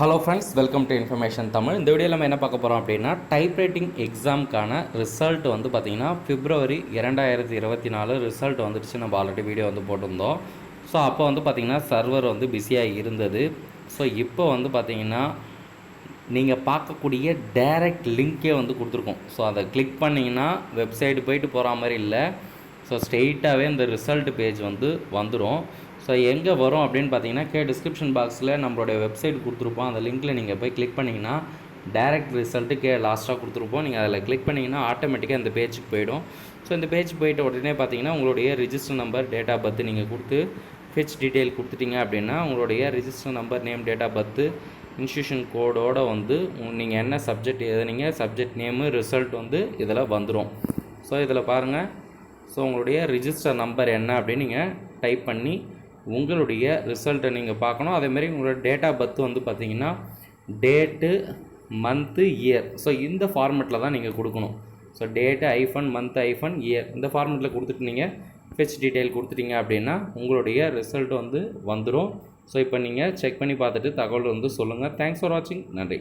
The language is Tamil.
Hello friends welcome to information Tamil இந்த வீடியோவில் நம்ம என்ன பார்க்க போகிறோம் அப்படின்னா டைப்ரைட்டிங் எக்ஸாம்க்கான ரிசல்ட் வந்து பார்த்திங்கன்னா பிப்ரவரி இரண்டாயிரத்தி இருபத்தி நாலு ரிசல்ட் வந்துடுச்சு நம்ம ஆல்ரெடி வீடியோ வந்து போட்டிருந்தோம். ஸோ அப்போ வந்து பார்த்திங்கன்னா சர்வர் வந்து பிஸியாக இருந்தது. ஸோ இப்போ வந்து பார்த்திங்கன்னா நீங்கள் பார்க்கக்கூடிய டைரக்ட் லிங்க்கே வந்து கொடுத்துருக்கோம். ஸோ அதை கிளிக் பண்ணிங்கன்னா வெப்சைட்டு போயிட்டு போகிற மாதிரி இல்லை. ஸோ ஸ்ட்ரெயிட்டாகவே இந்த ரிசல்ட் பேஜ் வந்து வந்துடும். ஸோ எங்கே வரும் அப்படின்னு பார்த்தீங்கன்னா கே டிஸ்கிரிப்ஷன் பாக்ஸில் நம்மளுடைய வெப்சைட் கொடுத்துருப்போம். அந்த லிங்க்கில் நீங்கள் போய் கிளிக் பண்ணிங்கன்னா டைரக்ட் ரிசல்ட்டு கே லாஸ்ட்டாக கொடுத்துருப்போம். நீங்கள் அதில் கிளிக் பண்ணிங்கன்னா ஆட்டோமேட்டிக்காக இந்த பேஜுக்கு போயிடும். ஸோ இந்த பேஜ் போயிட்ட உடனே பார்த்தீங்கன்னா உங்களுடைய register number date of birth நீங்கள் கொடுத்து ஃபெச் டீட்டெயில் கொடுத்துட்டீங்க அப்படின்னா உங்களுடைய register number name date of birth institution கோடோடு வந்து நீங்கள் என்ன சப்ஜெக்ட் எழுதுனீங்க சப்ஜெக்ட் நேமு ரிசல்ட் வந்து இதில் வந்துடும் ஸோ இதில் பாருங்கள் ஸோ உங்களுடைய ரிஜிஸ்டர் நம்பர் என்ன அப்படின்னு நீங்கள் டைப் பண்ணி உங்களுடைய ரிசல்ட்டை நீங்கள் பார்க்கணும். அதேமாரி உங்களோட டேட் ஆஃப் பர்த் வந்து பார்த்தீங்கன்னா டேட்டு மந்த்து இயர் ஸோ இந்த ஃபார்மெட்டில் தான் நீங்கள் கொடுக்கணும். So date hyphen month hyphen year இந்த ஃபார்மெட்டில் கொடுத்துட்டு நீங்கள் ஃபெச் டீட்டெயில் கொடுத்துட்டீங்க அப்படின்னா உங்களுடைய ரிசல்ட் வந்து வந்துடும் ஸோ இப்போ நீங்கள் செக் பண்ணி பார்த்துட்டு தகவல் வந்து சொல்லுங்கள் தேங்க்ஸ் ஃபார் வாட்சிங் நன்றி.